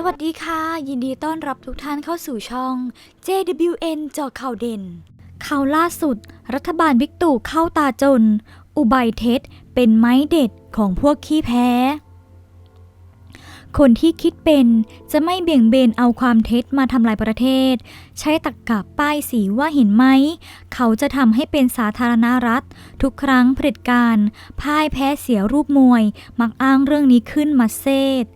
สวัสดีค่ะ ยินดีต้อนรับทุกท่านเข้าสู่ช่อง JWN จาะข่าวเด่น ข่าวล่าสุด รัฐบาลบิ๊กตู่เข้าตาจน อุบายเท็จเป็นไม้เด็ดของพวกขี้แพ้ คนที่คิดเป็นจะไม่เบี่ยงเบนเอาความเท็จมาทำลายประเทศ ใช้ตรกกะป้ายสีว่าเห็นไหม เขาจะทำให้เป็นสาธารณรัฐ ทุกครั้งเผด็จการพ่ายแพ้เสียรูปมวย มักอ้างเรื่องนี้ขึ้นมาเซต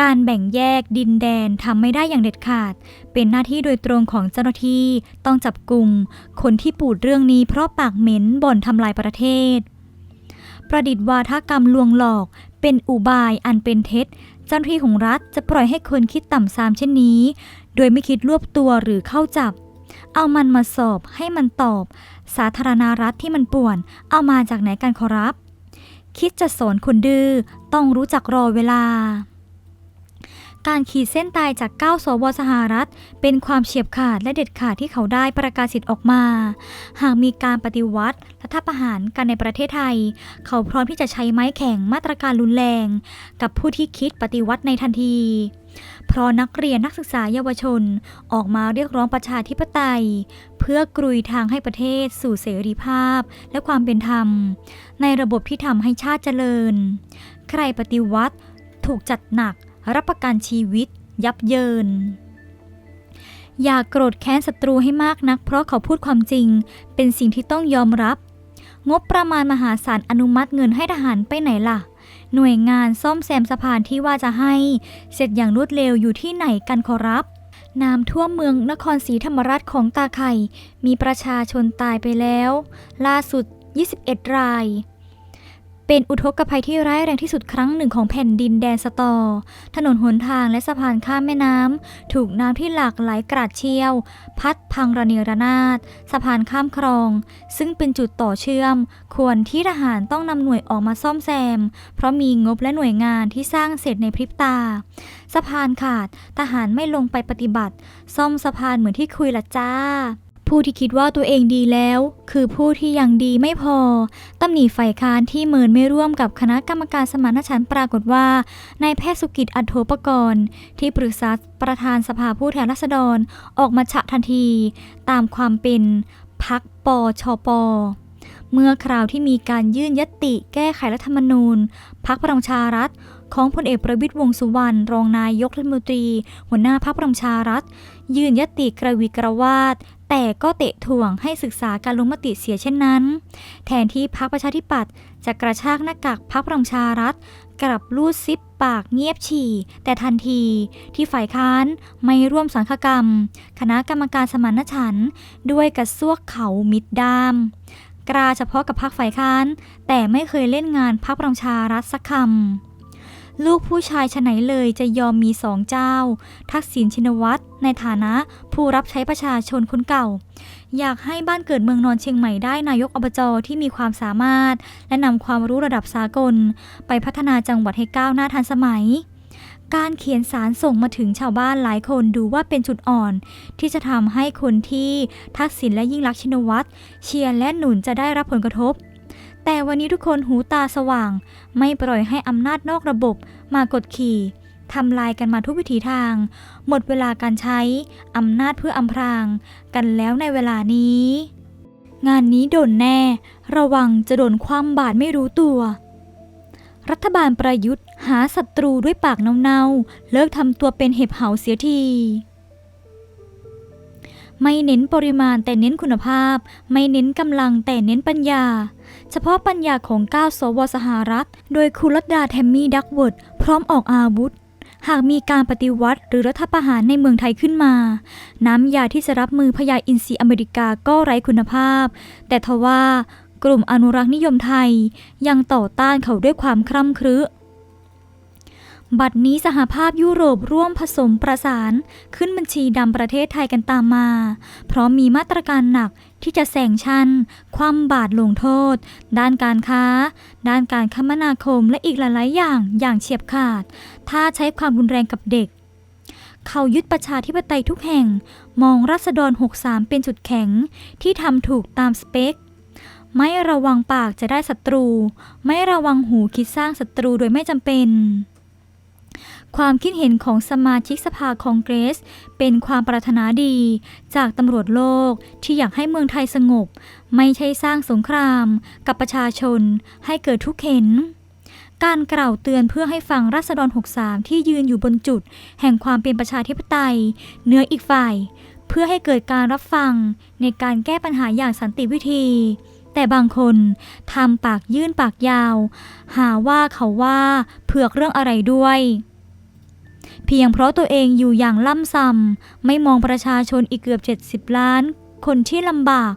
การแบ่งแยกดินแดนทำไม่ได้อย่างเด็ดขาด เป็นหน้าที่โดยตรงของเจ้าหน้าที่ต้องจับกลุ่มคนที่ปูดเรื่องนี้เพราะปากเหม็นบ่นทำลายประเทศ ประดิษฐ์วาทกรรมลวงหลอก เป็นอุบายอันเป็นเท็จ เจ้าหน้าที่ของรัฐจะปล่อยให้คนคิดต่ำซามเช่นนี้ โดยไม่คิดรวบตัวหรือเข้าจับ เอามันมาสอบให้มันตอบ สาธารณรัฐที่มันป่วน เอามาจากไหนกันขอรับ คิดจะสอนคนดื้อต้องรู้จักรอเวลา การขีดเส้นตายจาก 9 สวสหรัฐ เป็นความเฉียบขาดและเด็ดขาดที่เขาได้ประกาศสิทธิ์ออกมา หากมีการปฏิวัติรัฐประหารกันในประเทศไทย เขาพร้อมที่จะใช้ไม้แข็งมาตรการรุนแรง กับผู้ที่คิดปฏิวัติในทันทีเพราะนักเรียนนักศึกษาเยาวชนออกมาเรียกร้องประชาธิปไตย เพื่อกรุยทางให้ประเทศสู่เสรีภาพและความเป็นธรรม ในระบบที่ทำให้ชาติเจริญ ใครปฏิวัติถูกจัดหนัก รับประกันชีวิต ยับเยิน อย่ากโกรธแค้นศัตรูให้มากนัก เพราะเขาพูดความจริง เป็นสิ่งที่ต้องยอมรับ งบประมาณมหาศาลอนุมัติเงินให้ทหารไปไหนล่ะ หน่วยงานซ่อมแซมสะพานที่ว่าจะให้ เสร็จอย่างรวดเร็วอยู่ที่ไหนกันขอรับน้ำท่วมเมืองนครศรีธรรมราชของตาไข่ มีประชาชนตายไปแล้ว ล่าสุด 21 ราย เป็นอุทกภัยที่ร้ายแรงที่สุดครั้งหนึ่งของแผ่นดินแดนสตอ ถนนหนทางและสะพานข้ามแม่น้ำ ถูกน้ำที่หลากหลายกราดเชี่ยว พัดพังระเนระนาด สะพานข้ามคลอง ซึ่งเป็นจุดต่อเชื่อม ควรที่ทหารต้องนำหน่วยออกมาซ่อมแซม เพราะมีงบและหน่วยงานที่สร้างเสร็จในพริบตา สะพานขาด ทหารไม่ลงไปปฏิบัติ ซ่อมสะพานเหมือนที่คุยละจ้า ผู้ที่คิดว่าตัวเองดีแล้ว คือผู้ที่ยังดีไม่พอตำหนิฝ่ายค้านที่เมินไม่ร่วมกับคณะกรรมการสมานฉันท์ปรากฏว่านายแพทย์สุกิจอัโทปกรณ์ ที่ปรึกษาประธานสภาผู้แทนราษฎรออกมาฉะทันที ตามความเป็นพักปชปเมื่อคราวที่มีการยื่นยติแก้ไขรัฐธรรมนูญพักพลังประชารัฐ ของพลเอกประวิตรวงสุวรรณรองนายกรัฐมนตรี หัวหน้าพักพลังประชารัฐ ยื่นยติกระวีกระวาด แต่ก็เตะถ่วงให้ศึกษาการลงมติเสียเช่นนั้น แทนที่พรรคประชาธิปัตย์จะกระชากหน้ากากพรรคพลังประชารัฐ กลับลูดซิปปากเงียบฉี่ แต่ทันทีที่ฝ่ายค้านไม่ร่วมสังฆกรรม คณะกรรมการสมานฉันท์ด้วยกระซวกเขามิดดามกราเฉพาะกับพรรคฝ่ายค้าน แต่ไม่เคยเล่นงานพรรคประชารัฐสักคำ ลูกผู้ชายชะไหนเลยจะยอมมีสองเจ้า ทักษิณชินวัตรในฐานะผู้รับใช้ประชาชนคนเก่า อยากให้บ้านเกิดเมืองนอนเชียงใหม่ได้นายกอบจที่มีความสามารถ และนำความรู้ระดับสากล ไปพัฒนาจังหวัดให้ก้าวหน้าทันสมัย การเขียนสารส่งมาถึงชาวบ้านหลายคนดูว่าเป็นจุดอ่อน ที่จะทำให้คนที่ทักษิณและยิ่งรักชินวัตรเชียร์และหนุนจะได้รับผลกระทบ แต่วันนี้ทุกคนหูตาสว่าง ไม่ปล่อยให้อำนาจนอกระบบมากดขี่ทำลายกันมาทุกวิถีทาง หมดเวลาการใช้อำนาจเพื่ออำพราง กันแล้วในเวลานี้ งานนี้โดนแน่ ระวังจะโดนความบาดไม่รู้ตัว รัฐบาลประยุทธ์หาศัตรูด้วยปากเน่าๆ เลิกทำตัวเป็นเห็บเหาเสียทีไม่เน้นปริมาณแต่เน้นคุณภาพ ไม่เน้นกำลังแต่เน้นปัญญา เฉพาะปัญญาของ9สวสหรัฐ โดยคุณรัตดาแทมมี่ดักเวิร์ดพร้อมออกอาวุธ หากมีการปฏิวัติหรือรัฐประหารในเมืองไทยขึ้นมา น้ำยาที่จะรับมือพญาอินทรีอเมริกาก็ไร้คุณภาพ แต่ทว่ากลุ่มอนุรักษ์นิยมไทย ยังต่อต้านเขาด้วยความคร่ำครึ บัดนี้สหภาพยุโรปร่วมผสมประสาน ขึ้นบัญชีดำประเทศไทยกันตามมา เพราะมีมาตรการหนักที่จะแสงชัน ความบาดลงโทษ ด้านการค้า ด้านการคมนาคมและอีกหลาย ๆ อย่างอย่างเฉียบขาด ถ้าใช้ความรุนแรงกับเด็ก เขายึดประชาธิปไตยทุกแห่ง มองรัษฎร 63 เป็นจุดแข็งที่ทำถูกตามสเปคไม่ระวังปากจะได้ศัตรู ไม่ระวังหูคิดสร้างศัตรูโดยไม่จำเป็น ความคิดเห็นของสมาชิกสภาคองเกรส เป็นความปรารถนาดี จากตำรวจโลกที่อยากให้เมืองไทยสงบ ไม่ใช่สร้างสงคราม กับประชาชนให้เกิดทุกข์เห็นการกล่าวเตือนเพื่อให้ฟังรัษฎร 63 ที่ยืนอยู่บนจุด แห่งความเป็นประชาธิปไตยเนื้ออีกฝ่าย เพื่อให้เกิดการรับฟังในการแก้ปัญหาอย่างสันติวิธี แต่บางคนทำปากยื่นปากยาว หาว่าเขาว่าเผือกเรื่องอะไรด้วย เพียงเพราะตัวเองอยู่อย่างล่ำซ้ำไม่มองประชาชนอีกเกือบ 70 ล้าน คนที่ลำบาก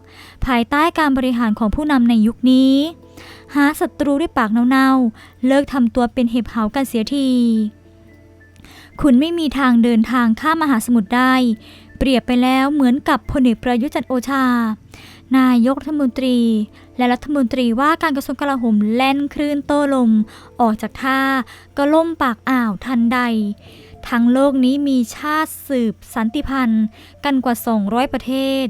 ภายใต้การบริหารของผู้นำในยุคนี้ หาศัตรูด้วยปากเน่าๆ เลิกทำตัวเป็นเห็บเหากันเสียที คุณไม่มีทางเดินทางข้ามมหาสมุทรได้ เปรียบไปแล้วเหมือนกับพลเอกประยุจันโอชา นายกรัฐมนตรี และรัฐมนตรีว่าการกระทรวงกลาโหมแล่นคลื่นโต้ลม ออกจากท่าก็ล่มปากอ่าวทันใด ทั้งโลกนี้มีชาติสืบสันติพันธ์กันกว่า 200 ประเทศ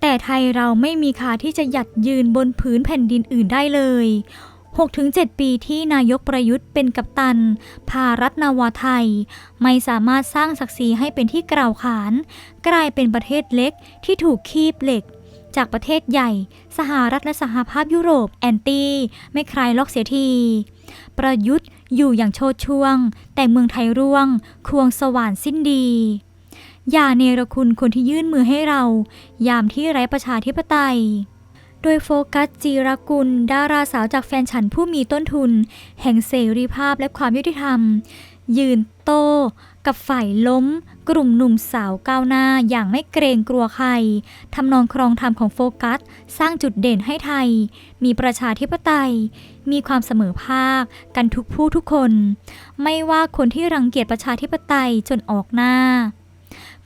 แต่ไทยเราไม่มีค่าที่จะหยัดยืนบนผืนแผ่นดินอื่นได้เลย 6-7 ปีที่นายกประยุทธ์เป็นกัปตัน พารัฐนาวาไทย ไม่สามารถสร้างศักดิ์ศรีให้เป็นที่กล่าวขาน กลายเป็นประเทศเล็กที่ถูกคีบเหล็ก จากประเทศใหญ่ สหรัฐและสหภาพยุโรปแอนตี้ไม่คลายล็อกเสียที ประยุทธ์อยู่อย่างโชดช่วง แต่เมืองไทยร่วง ควงสว่านสิ้นดี อย่าเนรคุณคนที่ยื่นมือให้เรา ยามที่ไร้ประชาธิปไตยโดยโฟกัสจีรกุล ดาราสาวจากแฟนฉันผู้มีต้นทุน แห่งเสรีภาพและความยุติธรรม ยืน โต้กับฝ่ายล้ม กลุ่มหนุ่มสาวก้าวหน้าอย่างไม่เกรงกลัวใครทำนองครองธรรมของโฟกัส สร้างจุดเด่นให้ไทย มีประชาธิปไตย มีความเสมอภาค กันทุกผู้ทุกคน ไม่ว่าคนที่รังเกียจประชาธิปไตยจนออกหน้า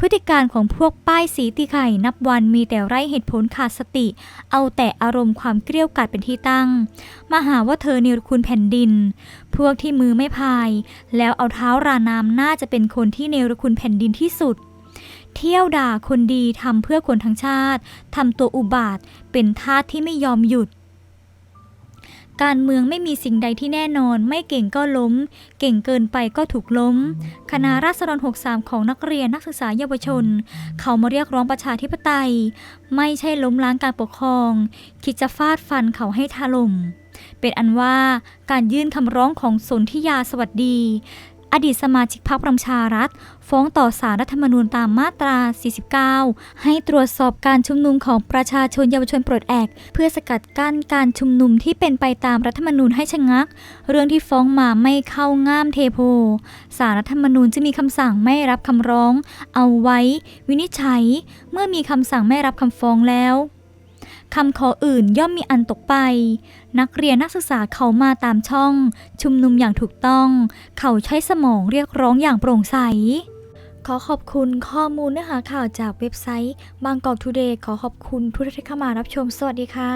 พฤติการของพวกป้ายสีตีไข่นับวันมีแต่ไร้เหตุผลขาดสติ เอาแต่อารมณ์ความเกลี้ยกล่อดเป็นที่ตั้ง มาหาว่าเธอเนรคุณแผ่นดิน พวกที่มือไม่พาย แล้วเอาเท้าราน้ำน่าจะเป็นคนที่เนรคุณแผ่นดินที่สุด เที่ยวด่าคนดีทำเพื่อคนทั้งชาติทำตัวอุบาท เป็นทาสที่ไม่ยอมหยุด การเมืองไม่มีสิ่งใดที่แน่นอน ไม่เก่งก็ล้ม เก่งเกินไปก็ถูกล้ม คณะราษฎร 63 ของนักเรียนนักศึกษาเยาวชน เขามาเรียกร้องประชาธิปไตย ไม่ใช่ล้มล้างการปกครอง คิดจะฟาดฟันเขาให้ถล่มเป็นอันว่าการยื่นคำร้องของสนธิยาสวัสดี อดีตสมาชิกพรรคประชารัฐ ฟ้องต่อสารรัฐธรรมนูญตามมาตรา 49 ให้ตรวจสอบการชุมนุมของประชาชนเยาวชนปลดแอก เพื่อสกัดกั้นการชุมนุมที่เป็นไปตามรัฐธรรมนูญให้ชะงัก เรื่องที่ฟ้องมาไม่เข้าง่ามเทโพสารรัฐธรรมนูญจะมีคำสั่งไม่รับคำร้อง เอาไว้ วินิจฉัย เมื่อมีคำสั่งไม่รับคำฟ้องแล้ว คำขออื่นย่อมมีอันตกไป นักเรียนนักศึกษาเขามาตามช่อง ชุมนุมอย่างถูกต้อง เขาใช้สมองเรียกร้องอย่างโปร่งใส ขอขอบคุณข้อมูลเนื้อหาข่าวจากเว็บไซต์บางกอกทูเดย์ขอขอบคุณทุกท่านที่เข้ามารับชมสวัสดีค่ะ